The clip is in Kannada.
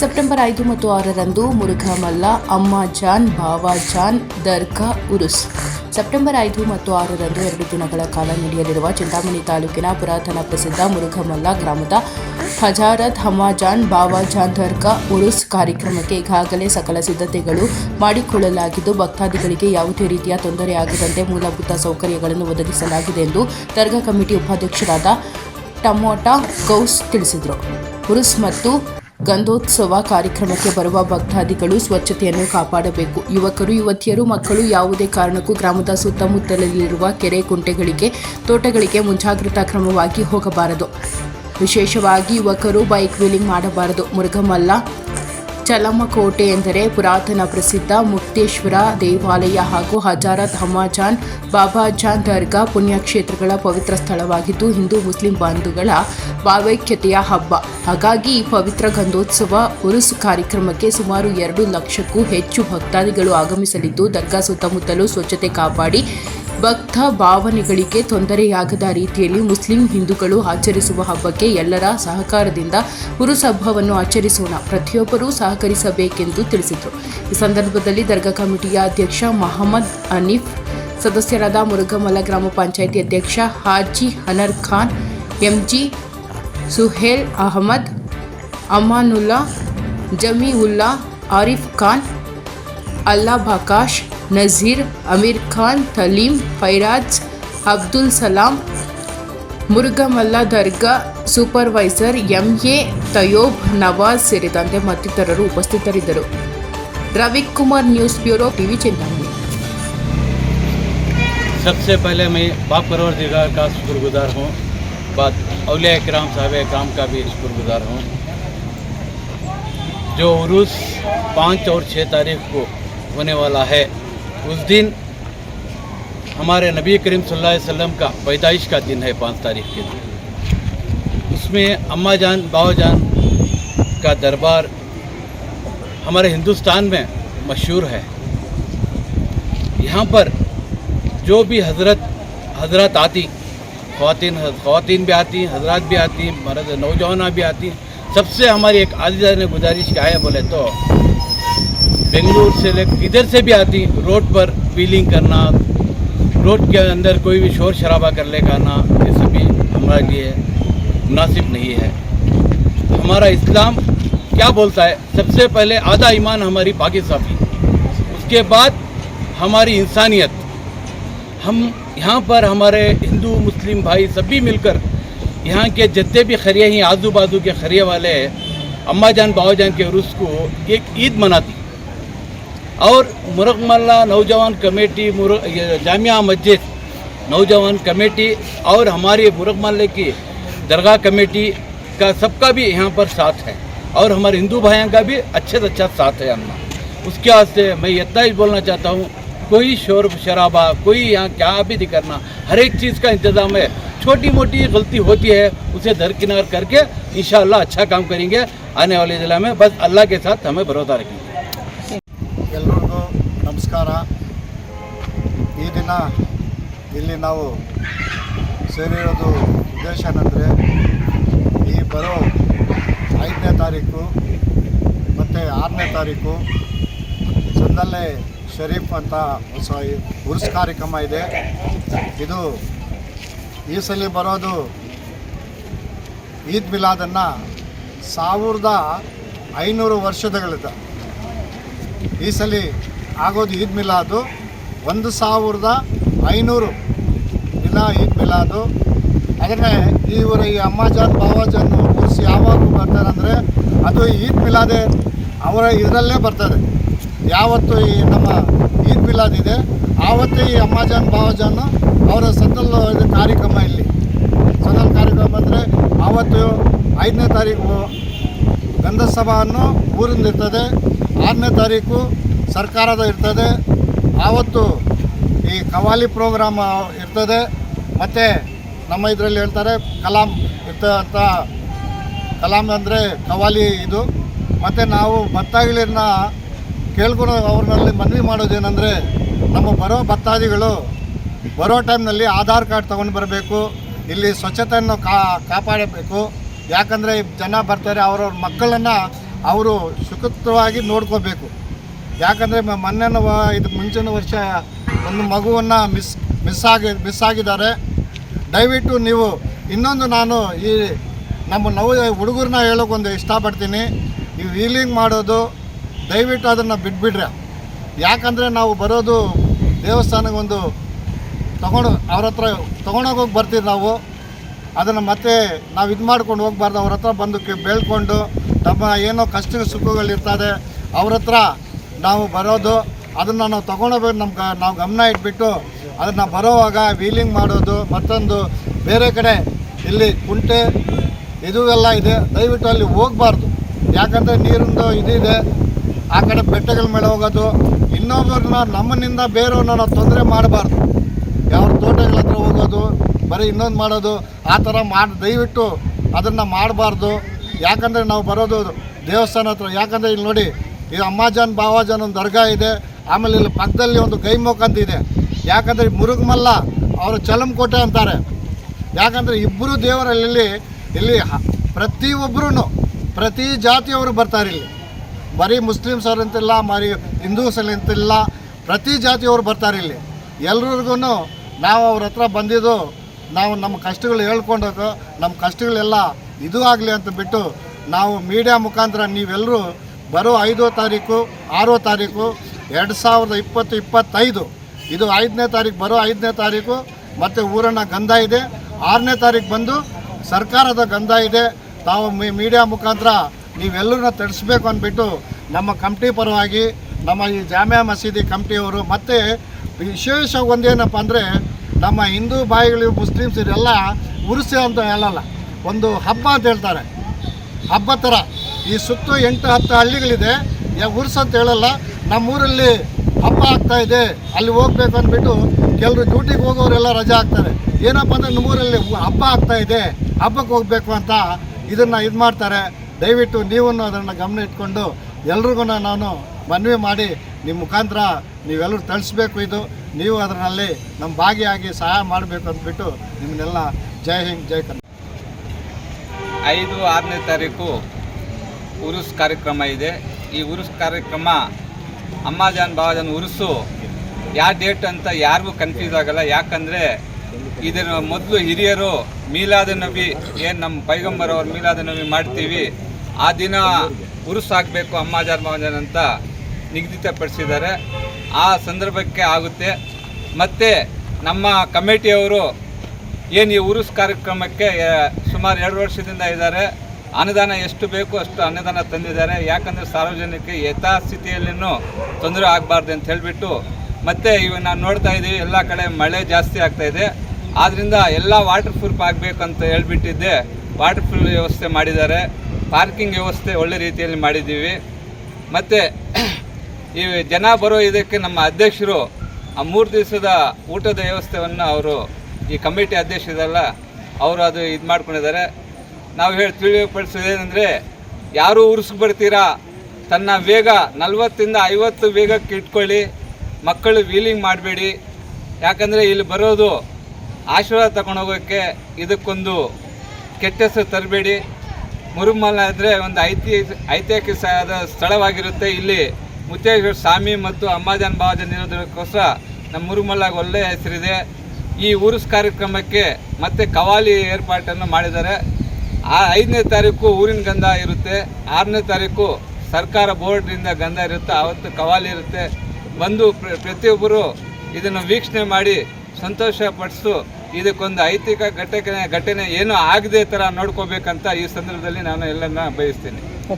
ಸೆಪ್ಟೆಂಬರ್ ಐದು ಮತ್ತು ಆರರಂದು ಮುರುಘಮಲ್ಲ, ಅಮ್ಮ ಜಾನ್ ಬಾವಾ ಜಾನ್ ದರ್ಗಾ ಉರುಸ್. ಸೆಪ್ಟೆಂಬರ್ ಐದು ಮತ್ತು ಆರರಂದು ಎರಡು ದಿನಗಳ ಕಾಲ ನಡೆಯಲಿರುವ ಚಿಂತಾಮಣಿ ತಾಲೂಕಿನ ಪುರಾತನ ಪ್ರಸಿದ್ಧ ಮುರುಘಮಲ್ಲ ಗ್ರಾಮದ ಹಜಾರತ್ ಹಮಾಜಾನ್ ಬಾವಾಜಾನ್ ದರ್ಗಾ ಉರುಸ್ ಕಾರ್ಯಕ್ರಮಕ್ಕೆ ಈಗಾಗಲೇ ಸಕಲ ಸಿದ್ಧತೆಗಳು ಮಾಡಿಕೊಳ್ಳಲಾಗಿದ್ದು, ಭಕ್ತಾದಿಗಳಿಗೆ ಯಾವುದೇ ರೀತಿಯ ತೊಂದರೆಯಾಗದಂತೆ ಮೂಲಭೂತ ಸೌಕರ್ಯಗಳನ್ನು ಒದಗಿಸಲಾಗಿದೆ ಎಂದು ದರ್ಗಾ ಕಮಿಟಿ ಉಪಾಧ್ಯಕ್ಷರಾದ ಟಮೋಟಾ ಗೌಸ್ ತಿಳಿಸಿದರು. ಉರುಸ್ ಮತ್ತು ಗಂಧೋತ್ಸವ ಕಾರ್ಯಕ್ರಮಕ್ಕೆ ಬರುವ ಭಕ್ತಾದಿಗಳು ಸ್ವಚ್ಛತೆಯನ್ನು ಕಾಪಾಡಬೇಕು. ಯುವಕರು, ಯುವತಿಯರು, ಮಕ್ಕಳು ಯಾವುದೇ ಕಾರಣಕ್ಕೂ ಗ್ರಾಮದ ಸುತ್ತಮುತ್ತಲಲ್ಲಿರುವ ಕೆರೆ ಕುಂಟೆಗಳಿಗೆ ತೋಟಗಳಿಗೆ ಮುಂಜಾಗ್ರತಾ ಕ್ರಮವಾಗಿ ಹೋಗಬಾರದು. ವಿಶೇಷವಾಗಿ ಯುವಕರು ಬೈಕ್ ವೀಲಿಂಗ್ ಮಾಡಬಾರದು. ಮುರುಘಮಲ್ಲ ಚಲಮಕೋಟೆ ಎಂದರೆ ಪುರಾತನ ಪ್ರಸಿದ್ಧ ಮುಕ್ತೇಶ್ವರ ದೇವಾಲಯ ಹಾಗೂ ಹಜಾರತ್ ಹಮಾಜಾನ್ ಬಾಬಾಜಾನ್ ದರ್ಗಾ ಪುಣ್ಯಕ್ಷೇತ್ರಗಳ ಪವಿತ್ರ ಸ್ಥಳವಾಗಿದ್ದು, ಹಿಂದೂ ಮುಸ್ಲಿಂ ಬಾಂಧುಗಳ ಭಾವೈಕ್ಯತೆಯ ಹಬ್ಬ. ಹಾಗಾಗಿ ಈ ಪವಿತ್ರ ಗಂಧೋತ್ಸವ ಉರುಸು ಕಾರ್ಯಕ್ರಮಕ್ಕೆ ಸುಮಾರು ಎರಡು ಲಕ್ಷಕ್ಕೂ ಹೆಚ್ಚು ಭಕ್ತಾದಿಗಳು ಆಗಮಿಸಲಿದ್ದು, ದರ್ಗಾ ಸುತ್ತಮುತ್ತಲೂ ಸ್ವಚ್ಛತೆ ಕಾಪಾಡಿ ಭಕ್ತ ಭಾವನೆಗಳಿಗೆ ತೊಂದರೆಯಾಗದ ರೀತಿಯಲ್ಲಿ ಮುಸ್ಲಿಂ ಹಿಂದೂಗಳು ಆಚರಿಸುವ ಹಬ್ಬಕ್ಕೆ ಎಲ್ಲರ ಸಹಕಾರದಿಂದ ಗುರುಸಭವನ್ನು ಆಚರಿಸೋಣ. ಪ್ರತಿಯೊಬ್ಬರೂ ಸಹಕರಿಸಬೇಕೆಂದು ತಿಳಿಸಿದರು. ಈ ಸಂದರ್ಭದಲ್ಲಿ ದರ್ಗಾ ಕಮಿಟಿಯ ಅಧ್ಯಕ್ಷ ಮಹಮ್ಮದ್ ಅನೀಫ್, ಸದಸ್ಯರಾದ ಮುರುಘಮಲ ಗ್ರಾಮ ಪಂಚಾಯಿತಿ ಅಧ್ಯಕ್ಷ ಹಾಜಿ ಹನರ್ ಖಾನ್, ಎಂಜಿ ಸುಹೇಲ್ ಅಹಮದ್, ಅಮಾನುಲ್ಲಾ ಜಮೀವುಲ್ಲಾ ಆರಿಫ್ ಖಾನ್, ಅಲ್ಲಾ ಬಕಾಶ್ ನಜೀರ್ ಅಮೀರ್ ಖಾನ್ ತಲೀಂ ಫೈರಾಜ್ ಅಬ್ದುಲ್ ಸಲಾಂ ಮುರುಗಮಲ್ಲ ದರ್ಗಾ ಸೂಪರ್ವೈಸರ್ ಎಂಎ ತಯೋಬ್ ನವಾಜ್ ಸೇರಿದಂತೆ ಮತ್ತಿತರರು ಉಪಸ್ಥಿತರಿದ್ದರು Ravikumar news bureau TV Chintamani सबसे पहले मैं बाप परवरदिगार का शुक्रगुजार हूँ बाद अलिया कराम साहब कराम का भी शुक्रगुजार हूँ जो उरूस पाँच और छः तारीख को होने वाला है उस दिन हमारे नबी करीम सल्लल्लाहु अलैहि वसल्लम का पैदाइश का दिन है, पाँच तारीख के दिन। उसमें अम्मा जान, बाबा जान का दरबार हमारे हिंदुस्तान में मशहूर है। यहाँ पर जो भी हज़रत हज़रत आती खातिन खातिन भी आती, हज़रत भी आती, मर्द नौजवान भी आती हैं सबसे हमारी एक आदिदा ने गुजारिश क्या है बोले तो बेंगलुरु से ले इधर से भी आती, रोड पर व्हीलिंग करना, रोड के अंदर कोई भी शोर शराबा कर ले करना ये सभी हमारे लिए मुनासिब नहीं है। हमारा इस्लाम क्या बोलता है? सबसे पहले आधा ईमान हमारी पाकि साफ़ी उसके बाद हमारी इंसानियत। हम यहाँ पर हमारे हिंदू, मुस्लिम भाई सभी मिलकर यहाँ के जितने भी खरिया हैं आजू बाजू के खरिया वाले, अम्मा जान, बाबा जान के उर्स को एक ईद मनाती। और मुरगमल्ला नौजवान कमेटी जामिया मस्जिद नौजवान कमेटी और हमारी मुरगमल्ले की दरगाह कमेटी का सबका भी यहाँ पर साथ है और हमारे हिंदू भाइयों का भी अच्छे से अच्छा साथ है हमारा उसके वास्ते मैं इतना ही बोलना चाहता हूँ, कोई शोर शराबा, कोई यहाँ क्या भी नहीं करना, हर एक चीज़ का इंतज़ाम है। छोटी मोटी गलती होती है, उसे दरकिनार करके इन अच्छा काम करेंगे। आने वाले ज़िला में बस अल्लाह के साथ हमें भरोसा रखेंगे ನಮಸ್ಕಾರ. ಈ ದಿನ ಇಲ್ಲಿ ನಾವು ಸೇರಿರೋದು ಉದ್ದೇಶ ಏನಂದರೆ ಈ ಬರೋ ಐದನೇ ತಾರೀಕು ಮತ್ತು ಆರನೇ ತಾರೀಕು ಸಂದಲ್ಲೇ ಶರೀಫ್ ಅಂತ ಹೊಸ ಉರ್ಸ್ ಕಾರ್ಯಕ್ರಮ ಇದೆ. ಇದು ಈ ಸಲ ಬರೋದು ಈದ್ ಮಿಲಾದನ್ನು ಸಾವಿರದ ಐನೂರು ವರ್ಷದಗಳಿದ್ದ ಈ ಸಲ ಆಗೋದು ಈದ್ ಮಿಲಾದು. ಒಂದು ಸಾವಿರದ ಐನೂರು ಇಲ್ಲ ಈದ್ ಮಿಲಾದು. ಅದನ್ನೇ ಇವರು ಈ ಅಮ್ಮಾಜಾನ್ ಬಾವಾಜಾನ್ ಕೂರಿಸಿ ಯಾವಾಗ ಬರ್ತಾರೆ ಅಂದರೆ ಅದು ಈದ್ ಮಿಲಾದೆ ಅವರ ಇದರಲ್ಲೇ ಬರ್ತದೆ. ಯಾವತ್ತು ಈ ನಮ್ಮ ಈದ್ ಮಿಲಾದ್ ಇದೆ, ಆವತ್ತೇ ಈ ಅಮ್ಮಾಜಾನ್ ಬಾವಾಜಾನ್ ಅವರ ಸದಲ್ ಇದು ಕಾರ್ಯಕ್ರಮ ಇಲ್ಲಿ. ಸದಲ್ ಕಾರ್ಯಕ್ರಮ ಅಂದರೆ ಆವತ್ತು ಐದನೇ ತಾರೀಕು ಗಂಧಸಭಾವನ್ನು ಊರಿಂದ ಇರ್ತದೆ. ಆರನೇ ತಾರೀಕು ಸರ್ಕಾರದ ಇರ್ತದೆ. ಆವತ್ತು ಈ ಕವಾಲಿ ಪ್ರೋಗ್ರಾಮ್ ಇರ್ತದೆ. ಮತ್ತು ನಮ್ಮ ಇದರಲ್ಲಿ ಹೇಳ್ತಾರೆ ಕಲಾಂ ಇರ್ತಂಥ ಕಲಾಂ ಅಂದರೆ ಕವಾಲಿ ಇದು. ಮತ್ತು ನಾವು ಭಕ್ತಾದಿಗಳನ್ನ ಕೇಳ್ಕೊಂಡು ಅವ್ರನ್ನಲ್ಲಿ ಮನವಿ ಮಾಡೋದೇನೆಂದರೆ ನಮ್ಮ ಬರೋ ಭತ್ತಾದಿಗಳು ಬರೋ ಟೈಮ್ನಲ್ಲಿ ಆಧಾರ್ ಕಾರ್ಡ್ ತೊಗೊಂಡು ಬರಬೇಕು. ಇಲ್ಲಿ ಸ್ವಚ್ಛತೆಯನ್ನು ಕಾಪಾಡಬೇಕು. ಯಾಕಂದರೆ ಜನ ಬರ್ತಾರೆ, ಅವರವ್ರ ಮಕ್ಕಳನ್ನು ಅವರು ಸುಖಿತವಾಗಿ ನೋಡ್ಕೋಬೇಕು. ಯಾಕಂದರೆ ಮೊನ್ನೆ ಇದು ಮುಂಚಿನ ವರ್ಷ ಒಂದು ಮಗುವನ್ನು ಮಿಸ್ ಮಿಸ್ ಆಗಿ, ಮಿಸ್ ಆಗಿದ್ದಾರೆ. ದಯವಿಟ್ಟು ನೀವು ಇನ್ನೊಂದು ನಾನು ಈ ನಮ್ಮ ನವ ಹುಡುಗರನ್ನ ಹೇಳೋಕ್ಕೊಂದು ಇಷ್ಟಪಡ್ತೀನಿ. ಈ ವೀಲಿಂಗ್ ಮಾಡೋದು, ದಯವಿಟ್ಟು ಅದನ್ನು ಬಿಟ್ಬಿಡ್ರೆ. ಯಾಕಂದರೆ ನಾವು ಬರೋದು ದೇವಸ್ಥಾನಕ್ಕೆ ಒಂದು ತಗೊಂಡು, ಅವ್ರ ಹತ್ರ ತೊಗೊಂಡೋಗೋಗಿ ಬರ್ತೀವಿ ನಾವು. ಅದನ್ನು ಮತ್ತೆ ನಾವು ಇದು ಮಾಡ್ಕೊಂಡು ಹೋಗ್ಬಾರ್ದು. ಅವ್ರ ಹತ್ರ ಬಂದು ಬೇಳ್ಕೊಂಡು ನಮ್ಮ ಏನೋ ಕಷ್ಟ ಸುಖಗಳಿರ್ತದೆ. ಅವ್ರ ಹತ್ರ ನಾವು ಬರೋದು, ಅದನ್ನು ನಾವು ತೊಗೊಂಡೋಗ್ಬೇಕು ನಮ್ಮ ಗ ನಾವು ಗಮನ ಇಟ್ಬಿಟ್ಟು ಅದನ್ನು ಬರೋವಾಗ ವೀಲಿಂಗ್ ಮಾಡೋದು, ಮತ್ತೊಂದು ಬೇರೆ ಕಡೆ ಇಲ್ಲಿ ಕುಂಟೆ, ಇದು ಎಲ್ಲ ಇದೆ. ದಯವಿಟ್ಟು ಅಲ್ಲಿ ಹೋಗಬಾರ್ದು. ಯಾಕಂದರೆ ನೀರಿಂದು ಇದಿದೆ ಆ ಕಡೆ ಬೆಟ್ಟಗಳ ಮೇಲೆ ಹೋಗೋದು. ಇನ್ನೊಬ್ಬರನ್ನ ನಮ್ಮನಿಂದ ಬೇರೆಯವ್ರನ್ನ ನಾವು ತೊಂದರೆ ಮಾಡಬಾರ್ದು. ಯಾವ ತೋಟಗಳ ಹತ್ರ ಹೋಗೋದು, ಬರೀ ಇನ್ನೊಂದು ಮಾಡೋದು, ಆ ಥರ ಮಾಡಿ, ದಯವಿಟ್ಟು ಅದನ್ನು ಮಾಡಬಾರ್ದು. ಯಾಕಂದರೆ ನಾವು ಬರೋದು ದೇವಸ್ಥಾನ ಹತ್ರ. ಯಾಕಂದರೆ ಇಲ್ಲಿ ನೋಡಿ ಈ ಅಮ್ಮಾಜಾನ್, ಬಾವಾಜಾನ್ ಒಂದು ದರ್ಗಾ ಇದೆ. ಆಮೇಲೆ ಇಲ್ಲಿ ಪಕ್ಕದಲ್ಲಿ ಒಂದು ಗೈಮುಖ ಅಂತ ಇದೆ. ಯಾಕಂದರೆ ಮುರುಗಮಲ್ಲ ಅವರು ಚಲಂಕೋಟೆ ಅಂತಾರೆ. ಯಾಕಂದರೆ ಇಬ್ಬರು ದೇವರಲ್ಲಿ ಇಲ್ಲಿ ಪ್ರತಿ ಪ್ರತಿಯೊಬ್ಬರೂ ಪ್ರತಿ ಜಾತಿಯವರು ಬರ್ತಾರೆ ಇಲ್ಲಿ. ಬರೀ ಮುಸ್ಲಿಮ್ಸ್ ಅವರಂತಿಲ್ಲ ಅಂತಿಲ್ಲ ಮರಿ ಹಿಂದೂಸ್ ಅಲ್ಲಿ ಅಂತಿಲ್ಲ ಪ್ರತಿ ಜಾತಿಯವರು ಬರ್ತಾರೆ ಇಲ್ಲಿ. ಎಲ್ರಿಗೂ ನಾವು ಅವ್ರ ಹತ್ರ ಬಂದಿದ್ದು, ನಾವು ನಮ್ಮ ಕಷ್ಟಗಳು ಹೇಳ್ಕೊಂಡೋದು ನಮ್ಮ ಕಷ್ಟಗಳೆಲ್ಲ ಇದು ಆಗಲಿ ಅಂತ ಬಿಟ್ಟು ನಾವು ಮೀಡಿಯಾ ಮುಖಾಂತರ ನೀವೆಲ್ಲರೂ ಬರೋ ಐದೋ ತಾರೀಕು, ಆರೋ ತಾರೀಕು, ಎರಡು ಸಾವಿರದ ಇಪ್ಪತ್ತು ಇಪ್ಪತ್ತೈದು. ಇದು ಐದನೇ ತಾರೀಕು ಬರೋ ಐದನೇ ತಾರೀಕು, ಮತ್ತು ಊರನ್ನ ಗಂಧ ಇದೆ. ಆರನೇ ತಾರೀಕು ಬಂದು ಸರ್ಕಾರದ ಗಂಧ ಇದೆ. ತಾವು ಮೀಡಿಯಾ ಮುಖಾಂತರ ನೀವೆಲ್ಲರನ್ನ ತಡಿಸ್ಬೇಕು ಅಂದ್ಬಿಟ್ಟು ನಮ್ಮ ಕಮಿಟಿ ಪರವಾಗಿ ನಮ್ಮ ಈ ಜಾಮಿಯಾ ಮಸೀದಿ ಕಮಿಟಿಯವರು ಮತ್ತು ವಿಶೇಷ ಒಂದೇನಪ್ಪ ಅಂದರೆ ನಮ್ಮ ಹಿಂದೂ ಬಾಯಿಗಳು, ಮುಸ್ಲಿಮ್ಸ್ ಇದೆಲ್ಲ ಉರುಸೆ ಅಂತ ಹೇಳಲ್ಲ. ಒಂದು ಹಬ್ಬ ಅಂತ ಹೇಳ್ತಾರೆ. ಹಬ್ಬ ಥರ. ಈ ಸುತ್ತು ಎಂಟು ಹತ್ತು ಹಳ್ಳಿಗಳಿದೆ. ಯಾವ ಅಂತ ಹೇಳಲ್ಲ. ನಮ್ಮೂರಲ್ಲಿ ಹಬ್ಬ ಆಗ್ತಾ ಇದೆ. ಅಲ್ಲಿ ಹೋಗ್ಬೇಕು ಅಂದ್ಬಿಟ್ಟು ಕೆಲವರು ಡ್ಯೂಟಿಗೆ ಹೋಗೋರೆಲ್ಲ ರಜೆ ಆಗ್ತಾರೆ ಏನಪ್ಪ ಅಂದರೆ ನಮ್ಮೂರಲ್ಲಿ ಹಬ್ಬ ಆಗ್ತಾ ಇದೆ. ಹಬ್ಬಕ್ಕೆ ಹೋಗಬೇಕು ಅಂತ ಇದನ್ನು ಇದು ಮಾಡ್ತಾರೆ. ದಯವಿಟ್ಟು ನೀವು ಅದನ್ನು ಗಮನ ಇಟ್ಕೊಂಡು ಎಲ್ರಿಗೂ ನಾನು ಮನವಿ ಮಾಡಿ ನಿಮ್ಮ ಮುಖಾಂತರ ನೀವೆಲ್ಲರೂ ತಳಿಸ್ಬೇಕು ಇದು. ನೀವು ಅದರಲ್ಲಿ ನಮ್ಮ ಭಾಗಿಯಾಗಿ ಸಹಾಯ ಮಾಡಬೇಕು ಅಂದ್ಬಿಟ್ಟು ನಿಮ್ಮನ್ನೆಲ್ಲ ಜೈ ಹಿಂದ್, ಜೈ ಕನ್ನಡ ಐದು, ಆರನೇ ತಾರೀಕು ಉರುಸ್ ಕಾರ್ಯಕ್ರಮ ಇದೆ. ಈ ಉರುಸ್ ಕಾರ್ಯಕ್ರಮ ಅಮ್ಮಾಜಾನ್ ಬಾಬಾಜಾನ್ ಉರುಸು. ಯಾವ ಡೇಟ್ ಅಂತ ಯಾರಿಗೂ ಕನ್ಫ್ಯೂಸ್ ಆಗಲ್ಲ. ಯಾಕಂದರೆ ಇದರ ಮೊದಲು ಹಿರಿಯರು ಮೀಲಾದ ನಬಿ, ಏನು ನಮ್ಮ ಪೈಗಂಬರ್ ಅವ್ರ ಮೀಲಾದ ನಬಿ ಮಾಡ್ತೀವಿ, ಆ ದಿನ ಉರುಸ್ ಆಗಬೇಕು ಅಮ್ಮಾಜಾನ್ ಬಾಬಾಜಾನ್ ಅಂತ ನಿಗದಿತಪಡಿಸಿದ್ದಾರೆ. ಆ ಸಂದರ್ಭಕ್ಕೆ ಆಗುತ್ತೆ. ಮತ್ತು ನಮ್ಮ ಕಮಿಟಿಯವರು ಏನು ಈ ಉರುಸ್ ಕಾರ್ಯಕ್ರಮಕ್ಕೆ ಸುಮಾರು ಎರಡು ವರ್ಷದಿಂದ ಇದ್ದಾರೆ. ಅನುದಾನ ಎಷ್ಟು ಬೇಕು ಅಷ್ಟು ಅನುದಾನ ತಂದಿದ್ದಾರೆ. ಯಾಕಂದರೆ ಸಾರ್ವಜನಿಕ ಯಥಾಸ್ಥಿತಿಯಲ್ಲಿನೂ ತೊಂದರೆ ಆಗಬಾರ್ದು ಅಂತ ಹೇಳಿಬಿಟ್ಟು ಮತ್ತು ಇವಾಗ ನಾವು ನೋಡ್ತಾ ಇದ್ದೀವಿ, ಎಲ್ಲ ಕಡೆ ಮಳೆ ಜಾಸ್ತಿ ಆಗ್ತಾ ಇದೆ. ಆದ್ದರಿಂದ ಎಲ್ಲ ವಾಟರ್ ಪ್ರೂಫ್ ಆಗಬೇಕಂತ ಹೇಳ್ಬಿಟ್ಟಿದ್ದೆ. ವಾಟರ್ ಪ್ರೂಫ್ ವ್ಯವಸ್ಥೆ ಮಾಡಿದ್ದಾರೆ. ಪಾರ್ಕಿಂಗ್ ವ್ಯವಸ್ಥೆ ಒಳ್ಳೆ ರೀತಿಯಲ್ಲಿ ಮಾಡಿದ್ದೀವಿ. ಮತ್ತು ಈ ಜನ ಬರೋ ಇದಕ್ಕೆ ನಮ್ಮ ಅಧ್ಯಕ್ಷರು ಆ ಮೂರು ದಿವಸದ ಊಟದ ವ್ಯವಸ್ಥೆಯನ್ನು ಅವರು ಈ ಕಮಿಟಿ ಅಧ್ಯಕ್ಷರಲ್ಲ ಅವರು ಅದು ಇದು ಮಾಡ್ಕೊಂಡಿದ್ದಾರೆ. ನಾವು ಹೇಳಿ ತಿಳಿಪಡಿಸೋದೇನೆಂದರೆ ಯಾರು ಉರ್ಸ್ಗೆ ಬರ್ತೀರಾ, ತನ್ನ ವೇಗ ನಲ್ವತ್ತಿಂದ ಐವತ್ತು ವೇಗಕ್ಕೆ ಇಟ್ಕೊಳ್ಳಿ, ಮಕ್ಕಳು ವೀಲಿಂಗ್ ಮಾಡಬೇಡಿ. ಯಾಕಂದರೆ ಇಲ್ಲಿ ಬರೋದು ಆಶೀರ್ವಾದ ತಗೊಂಡು ಹೋಗೋಕ್ಕೆ ಇದಕ್ಕೊಂದು ಕೆಟ್ಟ ಹೆಸರು ತರಬೇಡಿ. ಮುರುಮಲ ಆದರೆ ಒಂದು ಐತಿ ಐತಿಹಾಸಿಕ ಸ್ಥಳವಾಗಿರುತ್ತೆ. ಇಲ್ಲಿ ಮುತ್ತೇಶ್ವರ ಸ್ವಾಮಿ ಮತ್ತು ಅಮ್ಮಾಜಾನ್ ಬಾಬಾಜನ್ ಇರೋದಕ್ಕೋಸ್ಕರ ನಮ್ಮ ಮುರುಮಲ್ಲಾಗ ಒಳ್ಳೆಯ ಹೆಸರಿದೆ. ಈ ಉರುಸ್ ಕಾರ್ಯಕ್ರಮಕ್ಕೆ ಮತ್ತೆ ಕವಾಲಿ ಏರ್ಪಾಟನ್ನು ಮಾಡಿದ್ದಾರೆ. ಆ ಐದನೇ ತಾರೀಕು ಊರಿನ ಗಂಧ ಇರುತ್ತೆ, ಆರನೇ ತಾರೀಕು ಸರ್ಕಾರ ಬೋರ್ಡ್ನಿಂದ ಗಂಧ ಇರುತ್ತೆ, ಆವತ್ತು ಕವಾಲಿ ಇರುತ್ತೆ. ಬಂದು ಪ್ರ- ಪ್ರತಿಯೊಬ್ಬರು ಇದನ್ನು ವೀಕ್ಷಣೆ ಮಾಡಿ ಸಂತೋಷ ಪಡಿಸು ಇದಕ್ಕೊಂದು ಐತಿಕ ಘಟನೆ ಘಟನೆ ಏನೂ ಆಗದೆ ಥರ ನೋಡ್ಕೋಬೇಕಂತ ಈ ಸಂದರ್ಭದಲ್ಲಿ ನಾನು ಎಲ್ಲರನ್ನ ಬಯಸ್ತೀನಿ.